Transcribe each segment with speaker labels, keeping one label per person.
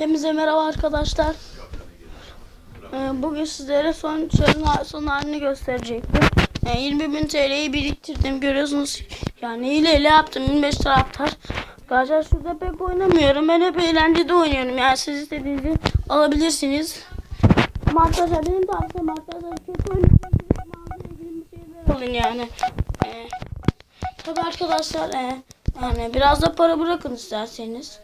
Speaker 1: Hepinize merhaba arkadaşlar. Ee, bugün sizlere son çarın son halini gösterecektim. Ee, 20 bin TL'yi biriktirdim görüyorsunuz. Yani ile ile yaptım 25 taraftar. Arkadaşlar şurada pek oynamıyorum. Ben hep eğlencede oynuyorum. Yani siz istediğinizi alabilirsiniz. Ama arkadaşlar benim tavsiyem arkadaşlar kötü şeyler alın yani. Ee, tabii arkadaşlar e, yani biraz da para bırakın isterseniz.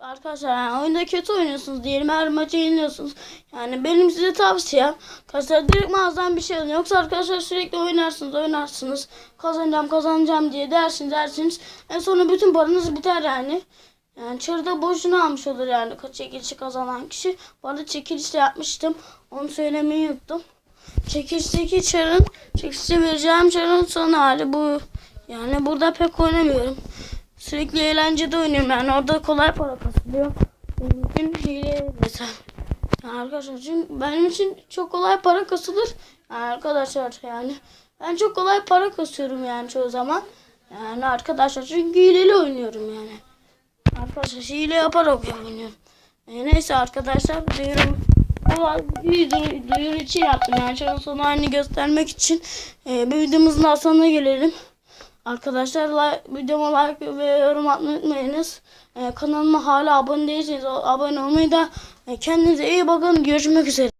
Speaker 1: Arkadaşlar, yani oyunda kötü oynuyorsunuz diyelim her maçı yeniliyorsunuz. Yani benim size tavsiyem arkadaşlar direkt mağazadan bir şey alın. Yoksa arkadaşlar sürekli oynarsınız oynarsınız. Kazanacağım kazanacağım diye dersiniz dersiniz. En sonunda bütün paranız biter yani. Yani çarıda boşuna almış olur yani çekilişi kazanan kişi. Bu arada çekiliş de yapmıştım. Onu söylemeyi unuttum. Çekilişteki çarın, çekilişte vereceğim çarın son hali bu. Yani burada pek oynamıyorum. Sürekli eğlencede oynuyorum yani orada kolay para kasılıyor. Benim için hile mesela. Yani arkadaşlar çünkü benim için çok kolay para kasılır. Yani arkadaşlar yani ben çok kolay para kasıyorum yani çoğu zaman. Yani arkadaşlar çünkü hileli oynuyorum yani. Arkadaşlar hile yaparak oynuyorum. E, neyse arkadaşlar duyurum. Bu videoyu duyuru için yaptım yani son halini göstermek için. E, bu videomuzun daha sonuna gelelim. Arkadaşlar like, videoma like ve yorum atmayı unutmayınız. Ee, kanalıma hala abone değilseniz abone olmayı da e, kendinize iyi bakın. Görüşmek üzere.